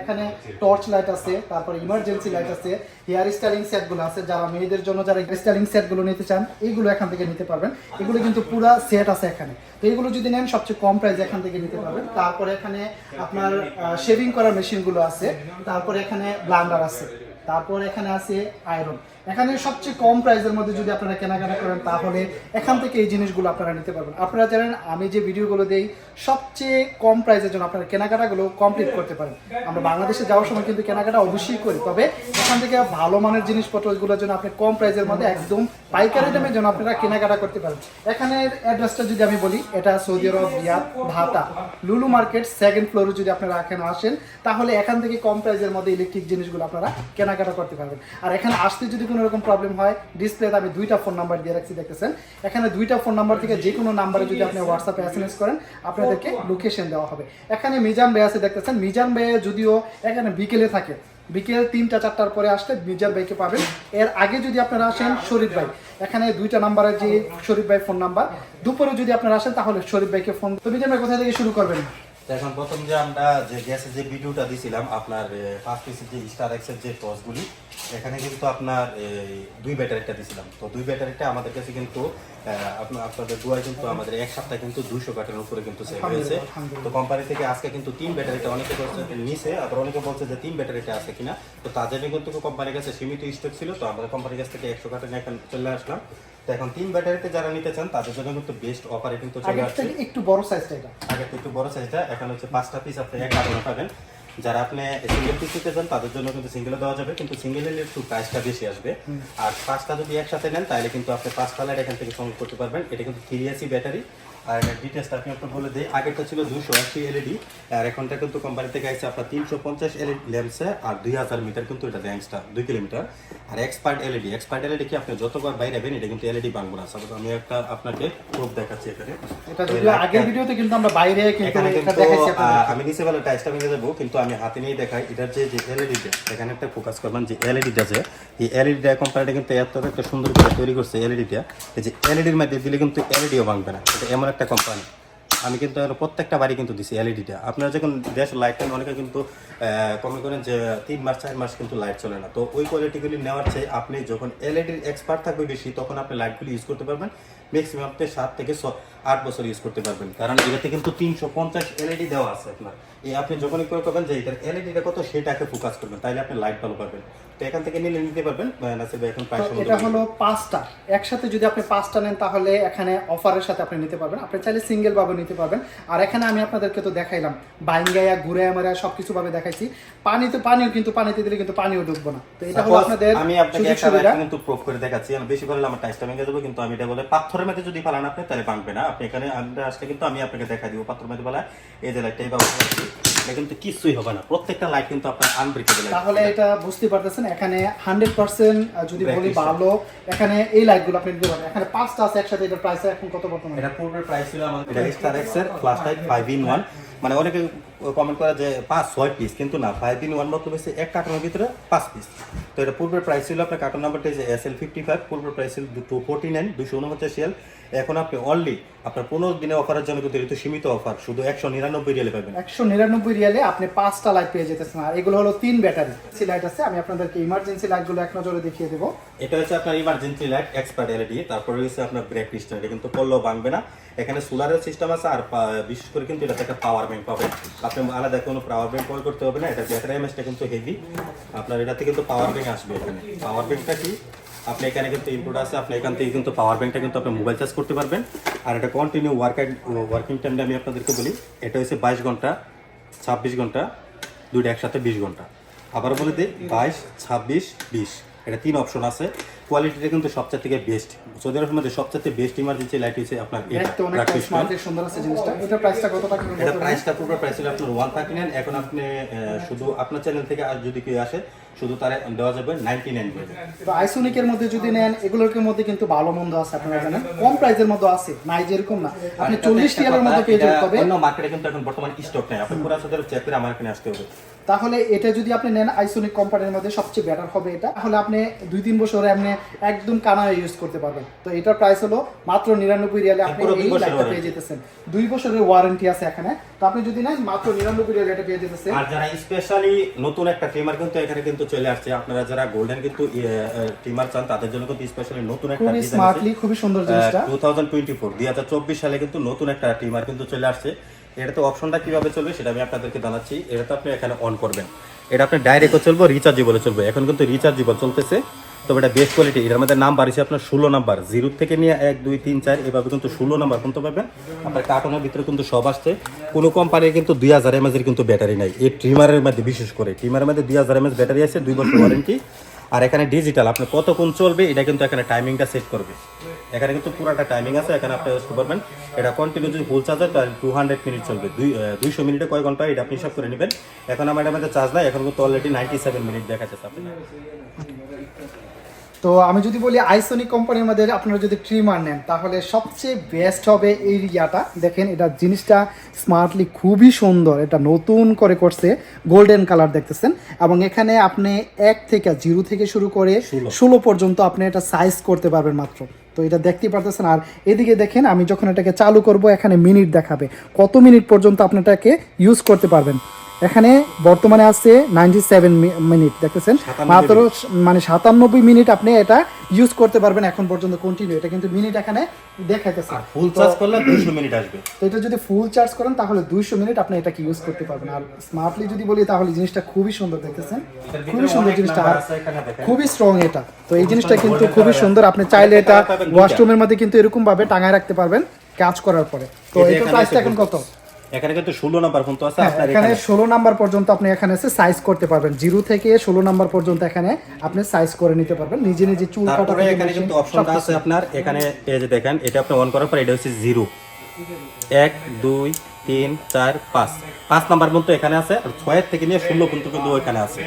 এখানে torch light আছে, তারপর ইমার্জেন্সি লাইট আছে হেয়ার স্টাইলিং সেটগুলো আছে, যারা মেয়েদের জন্য যারা স্টাইলিং সেটগুলো নিতে চান এইগুলো এখান থেকে নিতে পারবেন। এগুলো কিন্তু পুরো সেট আছে এখানে। তো এগুলো যদি নেন, সবচেয়ে কম প্রাইসে এখান থেকে নিতে পারবেন। তারপরে এখানে আপনার শেভিং করার মেশিনগুলো আছে, তারপরে এখানে ব্লান্ডার আছে, তারপর এখানে আছে আয়রন এখানে সবচেয়ে কম প্রাইসের মধ্যে যদি আপনারা কেনাকাটা করেন, তাহলে এখান থেকে এই জিনিসগুলো আপনারা নিতে পারবেন। আপনারা জানেন, আমি যে ভিডিওগুলো দেই, সবচেয়ে কম প্রাইসের জন্য আপনারা কেনাকাটাগুলো কমপ্লিট করতে পারেন। আমরা বাংলাদেশে যাওয়ার সময় কিন্তু কেনাকাটা অবশ্যই করি, তবে এখান থেকে ভালো মানের জিনিসপত্রগুলোর জন্য আপনি কম প্রাইসের মধ্যে একদম পাইকারি দামের জন্য আপনারা কেনাকাটা করতে পারেন। এখানে অ্যাড্রেসটা যদি আমি বলি, এটা সৌদি আরব, রিয়াদ ভাতা লুলু মার্কেট সেকেন্ড ফ্লোরে যদি আপনারা এখানে আসেন, তাহলে এখান থেকে কম প্রাইসের মধ্যে ইলেকট্রিক জিনিসগুলো আপনারা কেনাকাটা করতে পারবেন। আর এখানে আসতে যদি কোনো রকম প্রবলেম হয় ডিসপ্লেতে আমি দুইটা ফোন নাম্বার দিয়ে রাখছি দেখতেছেন? এখানে দুইটা ফোন নাম্বার থেকে যে কোনো নাম্বারে যদি আপনি হোয়াটসঅ্যাপে এস এম এস করেন আপনাদেরকে লোকেশন দেওয়া হবে। এখানে মিজান ভাই আছে দেখতেছেন? মিজান ভাই যদিও এখানে বিকেলে থাকে। বিকেল তিনটা চারটার পরে আসলে মির্জার ভাইকে পাবেন। এর আগে যদি আপনারা আসেন শরীফ ভাই। এখানে দুইটা নাম্বারে যে শরীফ ভাই ফোন নাম্বার দুপুরে যদি আপনারা আসেন তাহলে শরীফ ভাইকে ফোন তো মির্জান ভাই কোথা থেকে শুরু করবেন? এখন প্রথম যে আমরা যে গ্যাসের যে ভিডিওটা দিছিলাম আপনার ফার্স্ট পিসের যে স্টার এক্সের যে টসগুলি এখানে কিন্তু আপনার দুই ব্যাটারিটা দিছিলাম। তো দুই ব্যাটারিটা আমাদের কাছে কিন্তু আপনার আপনাদের দুয়ায় কিন্তু আমাদের এক সপ্তাহে কিন্তু দুইশো কাঠের উপরে কিন্তু সেল হয়েছে। তো কোম্পানি থেকে আজকে কিন্তু তিন ব্যাটারিটা অনেকে বলছে নিছে আবার অনেকে বলছে যে তিন ব্যাটারিটা আছে কিনা। তো জন্য কিন্তু কোম্পানির কাছে সীমিত স্টক ছিল তো আমরা কোম্পানির কাছ থেকে একশো কাঠের এখন চলে আসলাম। তো এখন তিন ব্যাটারিতে যারা নিতে চান তাদের জন্য কিন্তু বেস্ট অফারে কিন্তু চলে আসছে। একটু বড় সাইজটা এটা। আগে তো একটু বড় সাইজটা এখন হচ্ছে পাঁচটা পিস আপনি এক আলাদা পাবেন। যারা আপনি সিঙ্গেল পিস নিতে চান তাদের জন্য কিন্তু সিঙ্গেলে দেওয়া যাবে কিন্তু সিঙ্গেল একটু প্রাইসটা বেশি আসবে। আর পাঁচটা যদি একসাথে নেন তাহলে কিন্তু আপনি পাঁচ কালার এখান থেকে সংগ্রহ করতে পারবেন। এটা কিন্তু থ্রি এসি ব্যাটারি আর ডিটেলসটা আপনি একটু বলে দিই আগেরটা ছিল দুশো আশি এলইডি আর এখনটা কিন্তু কোম্পানি থেকে আসছে আপনার তিনশো পঞ্চাশ এলইডি ল্যাম্পসে আর দুই হাজার মিটার কিন্তু এটা র্যাঙ্কসটা দুই কিলোমিটার আর এক্সপার্ট এলইডি এক্সপার্ট এলইডি কি আপনি যতবার বাইরে যাবেন এটা কিন্তু এলইডি বাংবো না সাপোজ আমি একটা আপনাকে প্রুফ দেখাচ্ছি এখানে এটা আগের ভিডিওতে কিন্তু আমরা বাইরে এখানে কিন্তু আমি নিচে বেলা টাইসটা ভেঙে দেবো কিন্তু আমি হাতে নিয়ে দেখাই এটার যে যে এলইডিটা এখানে একটা ফোকাস করবেন যে এলইডিটা আছে এই এলইডিটা কোম্পানিটা কিন্তু এত একটা সুন্দর করে তৈরি করছে এলইডিটা এই যে এলইডির মধ্যে দিলে কিন্তু এলইডিও ভাঙবে না এটা এমন একটা কোম্পানি আমি কিন্তু প্রত্যেকটা বাড়ি কিন্তু দিছি এলইডিটা আপনারা যখন দেশ লাইট টাইম অনেকে কিন্তু কমে করেন যে তিন মাস, চার মাস কিন্তু লাইট চলে না। তো ওই কোয়ালিটিগুলি নেওয়ার চেয়ে আপনি যখন এলইডির এক্সপার্ট থাকবে বেশি, তখন আপনি লাইটগুলি ইউজ করতে পারবেন। ম্যাক্সিমাম আপনি সাত থেকে আট বছর ইউজ করতে পারবেন। কারণ এটাতে কিন্তু তিনশো পঞ্চাশ এলইডি দেওয়া আছে আপনার। এই আপনি যখনই করে করবেন যে এটার এলইডিটা কত সেটাকে ফোকাস করবেন। তাইলে আপনি লাইট ভালো পাবেন। তো এখান থেকে নিলে নিতে পারবেন নাসির ভাই এখন প্রাইস এটা হলো পাঁচটা। একসাথে যদি আপনি পাঁচটা নেন তাহলে এখানে অফারের সাথে আপনি নিতে পারবেন। আপনি চাইলে সিঙ্গেল ভাবে নিতে পারবেন। আর এখানে আমি আপনাদেরকে তো দেখাইলাম বাইঙ্গায়া ঘুরে আমরা সব কিছু ভাবে দেখাইছি। পানি তো পানিও কিন্তু পানিতে দিলে কিন্তু পানিও ডুববো না। তো এটা হলো আপনাদের আমি আপনাকে একটা কিন্তু প্রুফ করে দেখাচ্ছি। আমি বেশি করলে আমার টাইসটা ভেঙে দেবো কিন্তু আমি এটা বলে পাথরের মধ্যে যদি ফালান আপনি তাহলে ভাঙবে না। আপনি এখানে আমরা আসলে কিন্তু আমি আপনাকে দেখা দিব পাথরের মধ্যে ফেলা এই যে লাইটটা ব্যবহার করছি। এটা কিন্তু কিছুই হবে না। প্রত্যেকটা লাইট কিন্তু আপনার আনব্রেকেবল তাহলে এটা বুঝতে পারতেছেন এখানে হান্ড্রেড পার্সেন্ট যদি বলি ভালো এখানে এই লাইটগুলো আপনি নিতে পারবেন এখানে পাঁচটা আছে একসাথে এটার প্রাইস এখন কত বর্তমানে? এটা পূর্বের প্রাইস ছিল আমাদের এটা স্টার এক্সের flash light five in one মানে অনেকে কমেন্ট করে যে পাঁচ ছয় পিস কিন্তু না ফাইভ ইন ওয়ান মতলব হচ্ছে এক কার্টনের ভিতরে পাঁচ পিস তো এটা পূর্বের প্রাইস ছিল আপনার কার্টন নাম্বারটা যে এস এল ফিফটি ফাইভ পূর্বের প্রাইস ছিল টু ফোর্টি নাইন দুশো উনপঞ্চাশ রিয়াল এখন আপনি অনলি আপনার পনেরো দিনে অফারের জন্য কিন্তু এটা সীমিত অফার শুধু একশো নিরানব্বই রিয়ালে পাবেন। একশো নিরানব্বই রিয়ালে আপনি পাঁচটা লাইট পেয়ে যেতেছেন। আর এগুলো হলো তিন ব্যাটারি সি লাইট আছে আমি আপনাদেরকে ইমার্জেন্সি লাইটগুলো এক নজরে দেখিয়ে দেবো। এটা হচ্ছে আপনার ইমার্জেন্সি লাইট এক্সপার্ট এলইডি তারপরে হচ্ছে আপনার ব্রেক সিস্টেম এটা কিন্তু করলেও ভাঙবে না। এখানে সোলারের সিস্টেম আছে আর বিশেষ করে কিন্তু এটাতে একটা পাওয়ার ব্যাংক পাবেন। আপনি আলাদা কোনো পাওয়ার ব্যাংক কল করতে হবে না, এটা ব্যাটারি এমএসটা কিন্তু হেভি আপনার এটাতে কিন্তু পাওয়ার ব্যাংক আসবে এখানে। পাওয়ার ব্যাংকটা কি? আপনি এখানে কিন্তু ইনপুট আছে, আপনি এখান থেকে কিন্তু পাওয়ার ব্যাংকটা কিন্তু আপনি মোবাইল চার্জ করতে পারবেন। আর এটা কন্টিনিউ ওয়ার্ক ওয়ার্কিং টাইমটা আমি আপনাদেরকে বলি, এটা হচ্ছে বাইশ ঘণ্টা, ছাব্বিশ ঘণ্টা, দুইটা একসাথে বিশ ঘণ্টা। আবার বলে দিই, বাইশ, ছাব্বিশ, বিশ। এটা তিন অপশন আছে। কোয়ালিটিটা কিন্তু সবচেয়ে থেকে বেস্ট সৌদি আরবের মধ্যে সবচেয়ে বেস্ট ইমার্জেন্সি লাইট হচ্ছে আপনার এটা সুন্দর আছে জিনিসটা। এটার প্রাইসটা কত টাকা এটা প্রাইসটা পুরো প্রাইস ছিল আপনার ওয়ান থার্টি নাইন এখন আপনি শুধু আপনার চ্যানেল থেকে আর যদি কেউ আসে শুধু তার দেওয়া যাবে নাইনটি নাইন তো আইসোনিকের মধ্যে যদি নেন এগুলোর মধ্যে কিন্তু ভালো মন্দ আছে আপনারা জানেন। কম প্রাইসের মধ্যে আছে নাই যেরকম না। আপনি চল্লিশ টিয়ারের মধ্যে পেয়ে যাবেন তবে অন্য মার্কেটে কিন্তু এখন বর্তমানে স্টক নেই। আপনি পুরো সাথে চেক করে আমার এখানে আসতে হবে। তাহলে এটা যদি আপনি নেন আইসোনিক কোম্পানির মধ্যে সবচেয়ে বেটার হবে এটা। তাহলে আপনি দুই তিন বছর আপনি একদম কানা ইউজ করতে পারবেন। তো এটার প্রাইস হলো মাত্র নিরানব্বই রিয়ালে আপনি এই লাইটটা পেয়ে যেতেছেন। দুই বছরের ওয়ারেন্টি আছে এখানে। তো আপনি যদি নেন মাত্র নিরানব্বই রিয়ালে এটা পেয়ে যেতেছেন। আর যারা স্পেশালি নতুন একটা ট্রিমার কিন্তু এখানে কিন্তু চলে আসছে। আপনারা যারা গোল্ডেন কিন্তু ট্রিমার চান তাদের জন্য কিন্তু স্পেশালি নতুন একটা খুবই স্মার্টলি খুবই সুন্দর জিনিসটা। টু থাউজেন্ড টোয়েন্টি ফোর দুই হাজার চব্বিশ সালে কিন্তু নতুন একটা ট্রিমার কিন্তু চলে আসছে। এটাতে অপশনটা কীভাবে চলবে সেটা আমি আপনাদেরকে জানাচ্ছি। এটা তো আপনি এখানে অন করবেন। এটা আপনি ডাইরেক্টও চলবো রিচার্জেবল চলবে। এখন কিন্তু রিচার্জেবল চলতেছে। তবে এটা বেস্ট কোয়ালিটি এটার মধ্যে নাম্বার আছে আপনার ষোলো নাম্বার জিরো থেকে নিয়ে এক, দুই, তিন, চার, এভাবে কিন্তু ষোলো নাম্বার কিন্তু পাবেন। আপনার কার্টনের ভিতরে কিন্তু সব আসছে। কোনো কোম্পানির কিন্তু দুই হাজার এমএজের কিন্তু ব্যাটারি নাই। এই ট্রিমারের মধ্যে বিশেষ করে। ট্রিমারের মধ্যে দুই হাজার এমএজ ব্যাটারি আছে, দুই বছর ওয়ারেন্টি আর এখানে ডিজিটাল আপনি কতক্ষণ চলবে, এটা কিন্তু এখানে টাইমিংটা সেট করবে। এখানে কিন্তু পুরাটা টাইমিং আছে এখানে আপনি করতে পারবেন। এটা কন্টিনিউ যদি ফুল চার্জ হয় তাহলে টু হান্ড্রেড মিনিট চলবে। দুই দুইশো মিনিটে কয় ঘণ্টা এটা আপনি হিসাব করে নেবেন। এখন আমার এটার মধ্যে চার্জ নাই এখন কিন্তু অলরেডি নাইনটি সেভেন মিনিট দেখাচ্ছে আপনি তো আমি যদি বলি আইসোনিক কোম্পানির মধ্যে আপনারা যদি ট্রিমার নেন তাহলে সবচেয়ে বেস্ট হবে এই ইয়াটা। দেখেন এটা জিনিসটা স্মার্টলি খুবই সুন্দর। এটা নতুন করে করছে গোল্ডেন কালার দেখতেছেন। এবং এখানে আপনি এক থেকে জিরো থেকে শুরু করে ষোলো। ষোলো পর্যন্ত আপনি এটা সাইজ করতে পারবেন মাত্র। তো এটা দেখতেই পারতেছেন। আর এদিকে দেখেন, আমি যখন এটাকে চালু করব, এখানে মিনিট দেখাবে। কত মিনিট পর্যন্ত আপনি এটাকে ইউজ করতে পারবেন? এখানে বর্তমানে আছে নাইনটি সেভেন মিনিট দেখতেছেন? মাত্র মানে সাতানব্বই মিনিট আপনি এটা ইউজ করতে পারবেন এখন পর্যন্ত কন্টিনিউ এটা কিন্তু মিনিট এখানে দেখাইতেছে। ফুল চার্জ করলে মিনিট আসবে। তো এটা যদি ফুল চার্জ করেন তাহলে দুইশো মিনিট আপনি এটাকে ইউজ করতে পারবেন। আর স্মার্টলি যদি বলি তাহলে জিনিসটা খুবই সুন্দর দেখতেছেন? খুবই সুন্দর জিনিসটা। আর। খুবই স্ট্রং এটা। তো এই জিনিসটা কিন্তু খুবই সুন্দর। আপনি চাইলে এটা ওয়াশরুমের মধ্যে কিন্তু এরকম ভাবে টাঙায় রাখতে পারবেন কাজ করার পরে। তো যে প্রাইসটা এখন কত? এখানে কিন্তু ষোলো নাম্বার পর্যন্ত আছে হ্যাঁ, আপনার এখানে এখানে। ষোলো নাম্বার পর্যন্ত আপনি এখানে এসে সাইজ করতে পারবেন। জিরো থেকে ষোলো নাম্বার পর্যন্ত এখানে আপনি সাইজ করে নিতে পারবেন। নিজে নিজে চুল কাটা এখানে কিন্তু অপশনটা আছে আপনার এখানে এই যে দেখেন এটা আপনি অন করার পর এটা হচ্ছে জিরো এক দুই তিন চার পাঁচ। পাঁচ নাম্বার পর্যন্ত এখানে আছে আর ছয়ের থেকে নিয়ে ষোলো পর্যন্ত কিন্তু এখানে আছে।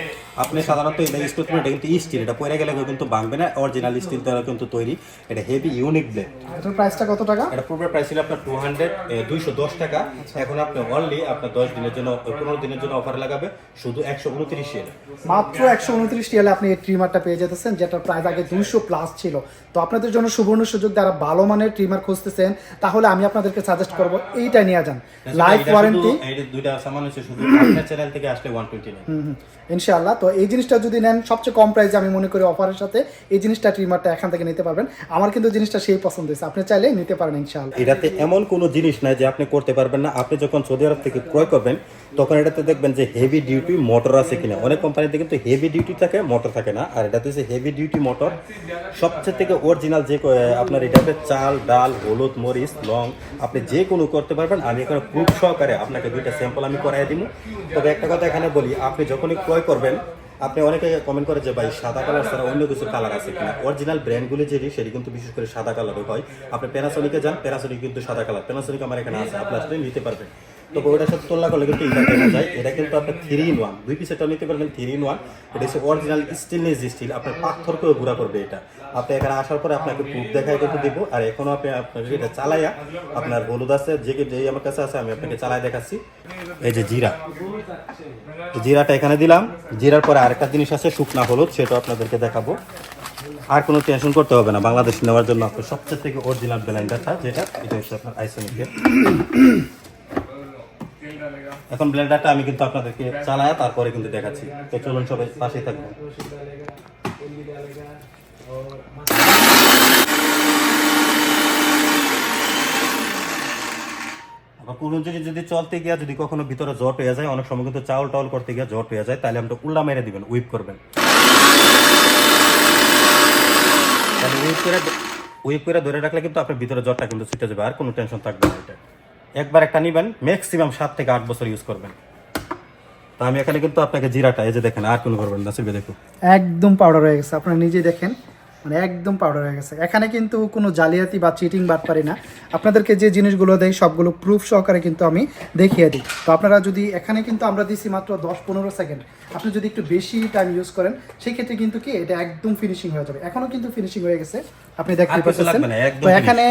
আপনি সাধারণত এটা ইউজ করতে পারেন, এটা কিন্তু স্টিল এটা পরে গেলে কিন্তু ভাঙবে না অরিজিনাল স্টিল দ্বারা কিন্তু তৈরি। এটা হেভি ইউনিক ব্লেড এটার প্রাইসটা কত টাকা? এটা পূর্বের প্রাইস ছিল আপনার টু হান্ড্রেড দুইশো দশ টাকা। এখন আপনি অনলি আপনার দশ দিনের জন্য পনেরো দিনের জন্য অফার লাগাবে শুধু একশো উনত্রিশ এর মাত্র একশো উনত্রিশ টিয়ালে আপনি এই ট্রিমারটা পেয়ে যেতেছেন যেটার প্রাইস আগে দুশো প্লাস ছিল। তো আপনাদের জন্য সুবর্ণ সুযোগ যারা ভালো মানের ট্রিমার খুঁজতেছেন তাহলে আমি আপনাদেরকে সাজেস্ট করব এইটা নিয়ে যান। লাইফ ওয়ারেন্টি এই দুইটা সামান হচ্ছে শুধু আপনার চ্যানেল থেকে আসলে ওয়ান টোয়েন্টি ইনশাআল্লাহ তো এই জিনিসটা যদি নেন, সবচেয়ে কম প্রাইসে আমি মনে করি অফারের সাথে, এই জিনিসটা ট্রিমারটা এখান থেকে নিতে পারবেন। আমার কিন্তু জিনিসটা সেই পছন্দ হয়েছে। আপনি চাইলে নিতে পারেন ইনশাআল্লাহ। এটাতে এমন কোনো জিনিস নাই যে আপনি করতে পারবেন না। আপনি যখন সৌদি আরব থেকে ক্রয় করবেন, তখন এটাতে দেখবেন যে হেভি ডিউটি মোটর আছে কিনা। অনেক কোম্পানিতে কিন্তু হেভি ডিউটি থাকে মোটর থাকে না। আর এটাতে হচ্ছে হেভি ডিউটি মোটর সবচেয়ে থেকে অরিজিনাল যে আপনার এটাতে চাল, ডাল, হলুদ, মরিচ, লং, আপনি যে কোনো করতে পারবেন। আমি এখানে প্রুফ সহকারে আপনাকে দুইটা স্যাম্পল আমি করাই দিব। তবে একটা কথা এখানে বলি, আপনি যখনই ক্রয় করবেন আপনি অনেকে কমেন্ট করে যে, ভাই, সাদা কালার ছাড়া অন্য কিছু কালার আছে কিনা? অরিজিনাল ব্র্যান্ডগুলি যেটি, সেটি কিন্তু বিশেষ করে সাদা কালারও হয়। আপনি প্যারাসনিকে যান প্যারাসনিক কিন্তু সাদা কালার প্যানাসোনিক আমার এখানে আছে আপনি আসলে নিতে পারবেন। তো ওইটার সাথে তোলা করলে কিন্তু এটা দেখা যায়। এটা কিন্তু আপনার থ্রি ইন ওয়ান দুই পিসেটা নিতে পারবেন থ্রি ইন ওয়ান এটা হচ্ছে অরিজিনাল স্টেনলেস স্টিল আপনার পাথরকেও গুড়া করবে এটা। আপনি এখানে আসার পরে আপনাকে প্রুফ দেখাই কিন্তু দিব। আর এখনও আপনি আপনাকে এটা চালাইয়া আপনার হলুদ আছে, যে যেই আমার কাছে আছে, আমি আপনাকে চালাই দেখাচ্ছি। এই যে জিরা। জিরাটা এখানে দিলাম। জিরার পরে আরেকটা জিনিস আছে, শুকনা হলুদ, সেটা আপনাদেরকে দেখাবো। আর কোনো টেনশন করতে হবে না। বাংলাদেশ নেওয়ার জন্য আপনার সবচেয়ে থেকে অরিজিনাল ব্লেন্ডারটা যেটা, এটা হচ্ছে আপনার আইসোনিকের এখন ব্লেন্ডারটা আমি কিন্তু আপনাদেরকে চালায় তারপরে কিন্তু দেখাচ্ছি। তো চলুন সবাই পাশেই থাকবেন কোনো জিনিস যদি চলতে গিয়া যদি কখনো ভিতরে জট হয়ে যায়, অনেক সময় কিন্তু চাউল টাউল করতে গিয়ে জট হয়ে যায়, তাহলে আপনি উল্টা মেরে দিবেন উইপ করবেন। তাহলে উইপ করে উইপ করে ধরে রাখলে কিন্তু আপনার ভিতরে জটটা কিন্তু ছুটে যাবে, আর কোনো টেনশন থাকবে না এটা। একবার একটা নিবেন ম্যাক্সিমাম সাত থেকে আট বছর ইউজ করবেন। তা আমি এখানে কিন্তু আপনাকে জিরাটা, এই যে দেখেন, আর কোনো করবেন না দেখুন। একদম পাউডার হয়ে গেছে, আপনারা নিজেই দেখেন। মানে একদম পাউডার হয়ে গেছে। এখানে কিন্তু কোনো জালিয়াতি বা চিটিং বাদ পারি না। আপনাদেরকে যে জিনিসগুলো দেয় সবগুলো প্রুফ সহকারে কিন্তু আমি দেখিয়ে দিই। তো আপনারা যদি এখানে কিন্তু আমরা দিছি মাত্র দশ পনেরো সেকেন্ড আপনি যদি একটু বেশি টাইম ইউজ করেন সেই ক্ষেত্রে কিন্তু কি এটা একদম ফিনিশিং হয়ে যাবে। এখনও কিন্তু ফিনিশিং হয়ে গেছে। আপনি দেখতে পাচ্ছেন। তো এখানে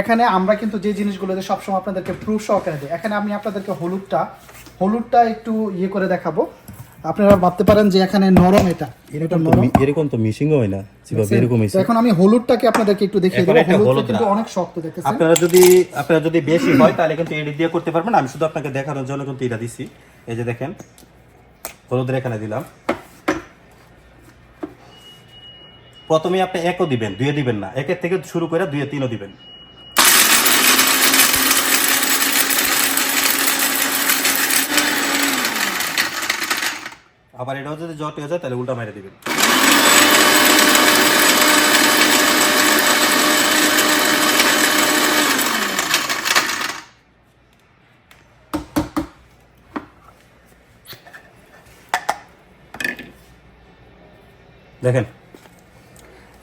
এখানে আমরা কিন্তু যে জিনিসগুলো দিই সবসময় আপনাদেরকে প্রুফ সহকারে দিই। এখানে আমি আপনাদেরকে হলুদটা হলুদটা একটু ইয়ে করে দেখাবো। আপনারা ভাবতে পারেন যে এখানে নরম এটা। এটা নরম। এরকম তো মিশিং হয় না যেভাবে এরকম তো এখন আমি হলুদটাকে আপনাদেরকে একটু দেখিয়ে দেবো। হলুদটা হলুদ কিন্তু অনেক শক্ত দেখতেছেন? আপনারা যদি আপনারা যদি বেশি হয় তাহলে কিন্তু এডি দিয়ে করতে পারবেন। আমি শুধু আপনাকে দেখানোর জন্য কিন্তু এটা দিছি। এই যে দেখেন হলুদের এখানে দিলাম। প্রথমে আপনি একও দিবেন দুয়ে দিবেন না। একের থেকে শুরু করে দুয়ে তিনও দিবেন। আবার এটাও যদি জট হয়ে যায় তাহলে উল্টা মেরে দিবেন। দেখেন।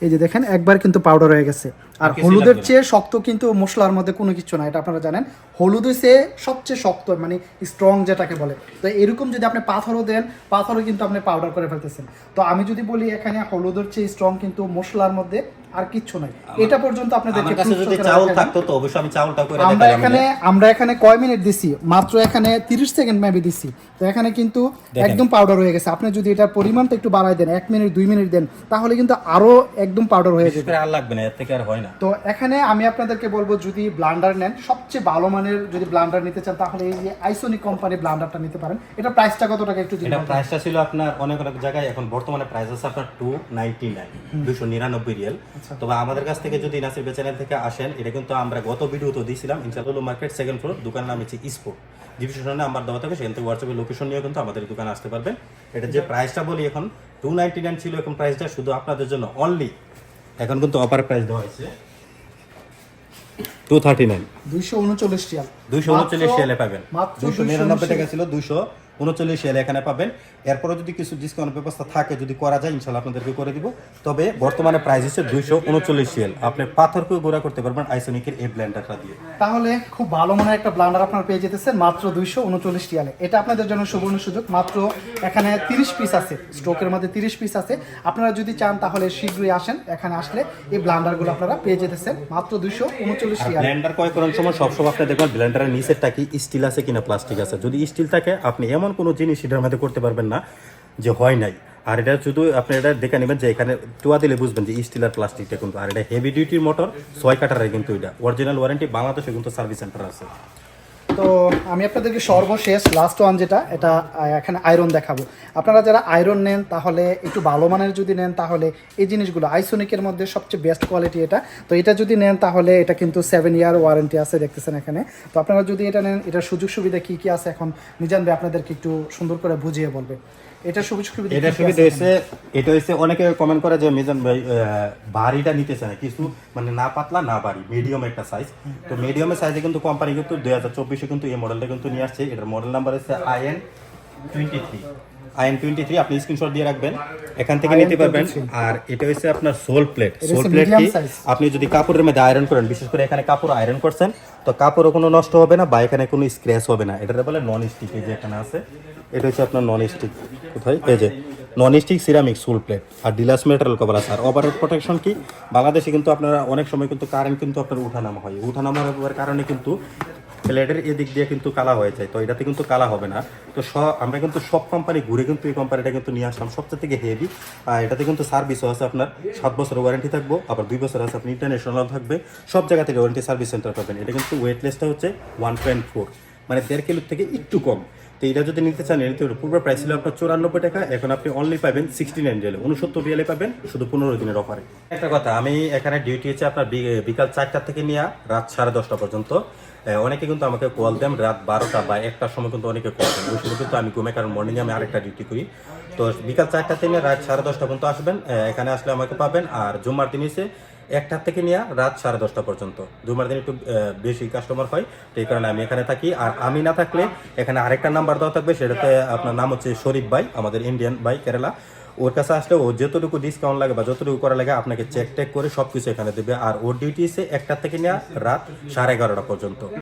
এই যে দেখেন, একবার কিন্তু পাউডার হয়ে গেছে। আর হলুদের চেয়ে শক্ত কিন্তু মশলার মধ্যে কোনো কিছু না এটা আপনারা জানেন। হলুদ হচ্ছে সবচেয়ে শক্ত মানে স্ট্রং যেটাকে বলে। তো এরকম যদি আপনি পাথরও দেন পাথরও কিন্তু আপনি পাউডার করে ফেলতেছেন। তো আমি যদি বলি এখানে হলুদের চেয়ে স্ট্রং কিন্তু মশলার মধ্যে আর কিচ্ছু নাই। এটা পর্যন্ত কাছে যদি চাউল থাকতো তো অবশ্যই আমি চাউলটা করে আমরা এখানে আমরা এখানে কয় মিনিট দিছি? মাত্র এখানে 30 সেকেন্ড মেবি দিছি। তো এখানে কিন্তু একদম পাউডার হয়ে গেছে। আপনি যদি এটার পরিমাণটা একটু বাড়ায় দেন এক মিনিট দুই মিনিট দেন তাহলে কিন্তু আরও একদম পাউডার হয়ে যাবে। আর লাগবে না এর থেকে আর হয় না। তো এখানে আমি আপনাদেরকে বলব যদি ব্লান্ডার নেন সবচেয়ে ভালো মানের যদি ব্লান্ডার নিতে চান তাহলে এই যে আইসোনিক কোম্পানি ব্লান্ডারটা নিতে পারেন। এটা প্রাইসটা কত টাকা একটু এটা প্রাইসটা ছিল আপনার অনেক অনেক জায়গায় এখন বর্তমানে প্রাইস আছে আপনার টু নাইনটি নাইন দুশো নিরানব্বই রিয়েল। তবে আমাদের কাছ থেকে যদি নাসির চ্যানেল থেকে আসেন এটা কিন্তু আমরা গত ভিডিও তো দিয়েছিলাম ইনশাল্লাহ মার্কেট সেকেন্ড ফ্লোর দোকানের নাম হচ্ছে ইসপোর্ট ডিভিশনে আমার দেওয়া থাকে সেখান থেকে হোয়াটসঅ্যাপে লোকেশন নিয়ে কিন্তু আমাদের দোকানে আসতে পারবেন। এটা যে প্রাইসটা বলি এখন টু নাইনটি নাইন ছিল এখন প্রাইসটা শুধু আপনাদের জন্য অনলি এখন কিন্তু অফার প্রাইস দেওয়া হয়েছে। টু থার্টি নাইন দুইশো উনচল্লিশ রিয়াল। দুইশো উনচল্লিশ রিয়ালে পাবেন। মাত্র দুইশো নিরানব্বই টাকা ছিল দুইশো উনচল্লিশ রিয়ালে এখানে পাবেন। এরপরে যদি কিছু ডিসকাউন্ট ব্যবস্থা থাকে যদি করা যায় ইনশাল্লাহ আপনাদেরকে করে দিব। তবে বর্তমানে প্রাইস হচ্ছে দুইশো উনচল্লিশ রিয়াল। আপনি পাথরকেও গোড়া করতে পারবেন আইসোনিকের এই ব্ল্যান্ডারটা দিয়ে। তাহলে খুব ভালো মানের একটা ব্লান্ডার আপনারা পেয়ে যেতেছেন মাত্র দুইশো উনচল্লিশ রিয়ালে। এটা আপনাদের জন্য সুবর্ণ সুযোগ। মাত্র এখানে তিরিশ পিস আছে স্টকের মধ্যে তিরিশ পিস আছে। আপনারা যদি চান তাহলে শীঘ্রই আসেন এখানে আসলে এই ব্লান্ডারগুলো আপনারা পেয়ে যেতেছেন মাত্র দুইশো উনচল্লিশ রিয়ালে। ব্লেন্ডার ক্রয় করার সময় সবসময় আপনি দেখবেন ব্লেন্ডারের নিচেরটা কি স্টিল আছে কিনা প্লাস্টিক আছে। যদি স্টিল থাকে, আপনি এমন কোনো জিনিস এটার মধ্যে করতে পারবেন না যে হয় নাই। আর এটা শুধু আপনি এটা দেখে নেবেন যে এখানে টুয়া দিলে বুঝবেন যে স্টিল আর প্লাস্টিকটা কিন্তু আর এটা হেভি ডিউটির মোটর ছয় কাটারের কিন্তু এটা। অরিজিনাল ওয়ারেন্টি বাংলাদেশে কিন্তু সার্ভিস সেন্টার আছে। তো আমি আপনাদেরকে সর্বশেষ লাস্ট ওয়ান যেটা, এটা এখানে আয়রন দেখাবো। আপনারা যারা আয়রন নেন, তাহলে একটু ভালো মানের যদি নেন, তাহলে এই জিনিসগুলো আইসোনিকের মধ্যে সবচেয়ে বেস্ট কোয়ালিটি এটা। তো এটা যদি নেন, তাহলে এটা কিন্তু সেভেন ইয়ার ওয়ারেন্টি আছে দেখতেছেন এখানে। তো আপনারা যদি এটা নেন, এটার সুযোগ সুবিধা কী কী আছে এখন নিজান ভাই আপনাদেরকে একটু সুন্দর করে বুঝিয়ে বলবে। এটার সুযোগ সুবিধা এটা কি সুবিধা হয়েছে এটা হচ্ছে অনেকে কমেন্ট করে যে মিজান ভাই ভারীটা নিতেছে না। কিছু মানে না পাতলা না ভারী মিডিয়াম একটা সাইজ তো মিডিয়ামের সাইজে কিন্তু কোম্পানি কিন্তু দুই হাজার চব্বিশে কিন্তু এই মডেলটা কিন্তু নিয়ে আসছে। এটার মডেল নাম্বার হচ্ছে I N twenty three I N twenty three আপনি স্ক্রিনশট দিয়ে রাখবেন। এখান থেকে নিতে পারবেন। আর এটা হচ্ছে আপনার সোল প্লেট সোল প্লেট কি? আপনি যদি কাপড়ের মধ্যে আয়রন করেন বিশেষ করে এখানে কাপড় আয়রন করছেন তো কাপড়ও কোনো নষ্ট হবে না বা এখানে কোনো স্ক্র্যাচ হবে না। এটা বলে নন স্টিক যে এখানে আছে। এটা হচ্ছে আপনার নন স্টিক কোথায়? এই যে নন স্টিক সিরামিক সুল প্লেট আর ডিলাস মেটারিয়াল কভার আছে। আর ওভার প্রোটেকশন কি? বাংলাদেশে কিন্তু আপনারা অনেক সময় কিন্তু কারেন্ট কিন্তু আপনার উঠানামা হয়। উঠানামা হওয়ার কারণে কিন্তু প্লেটের এদিক দিয়ে কিন্তু কালা হয়ে যায়। তো এটাতে কিন্তু কালা হবে না। তো সব আমরা কিন্তু সব কোম্পানি ঘুরে কিন্তু এই কোম্পানিটা কিন্তু নিয়ে আসলাম। সবচেয়ে থেকে হেভি আর এটাতে কিন্তু সার্ভিসও আছে আপনার সাত বছর ওয়ারেন্টি থাকব, আবার দুই বছর আছে আপনি ইন্টারন্যাশনাল থাকবে। সব জায়গা থেকে ওয়ারেন্টি সার্ভিস সেন্টার পাবেন। এটা কিন্তু ওয়েটলেসটা হচ্ছে ওয়ান পয়েন্ট ফোর মানে দেড় কিলোর থেকে একটু কম। তো এটা যদি নিতে চান এর পূর্ব প্রাইস ছিল আপনার চুরানব্বই টাকা, এখন আপনি অনলি পাবেন সিক্সটি নাইন রিয়ালে উনসত্তর রিয়ালে পাবেন, শুধু পনেরো দিনের অফারে একটা কথা, আমি এখানে ডিউটি হচ্ছে আপনার বিকাল চারটা থেকে নিয়ে, রাত সাড়ে দশটা পর্যন্ত। অনেকে কিন্তু আমাকে কল দেন রাত বারোটা বা একটার সময় কিন্তু অনেকে কল দেন। ওই সময় কিন্তু আমি ঘুমে, কারণ মর্নিংয়ে আমি আরেকটা ডিউটি করি। তো বিকাল চারটা থেকে রাত সাড়ে দশটা পর্যন্ত আসবেন এখানে আসলে আমাকে পাবেন। আর জুম্মার দিন এসে একটার থেকে নিয়ে রাত সাড়ে দশটা পর্যন্ত। জুমার দিন একটু বেশি কাস্টমার হয়, তো এই কারণে আমি এখানে থাকি। আর আমি না থাকলে এখানে আরেকটা নাম্বার দেওয়া থাকবে, সেটাতে আপনার নাম হচ্ছে শরীফ ভাই, আমাদের ইন্ডিয়ান ভাই, কেরালা। ওর কাছে আসলে ও যতটুকু ডিসকাউন্ট লাগে বা যতটুকু করা লাগে, আপনাকে চেক টেক করে সবকিছু এখানে দেবে। আর ওর ডিউটি এসে একটার থেকে নেওয়া রাত সাড়ে এগারোটা পর্যন্ত।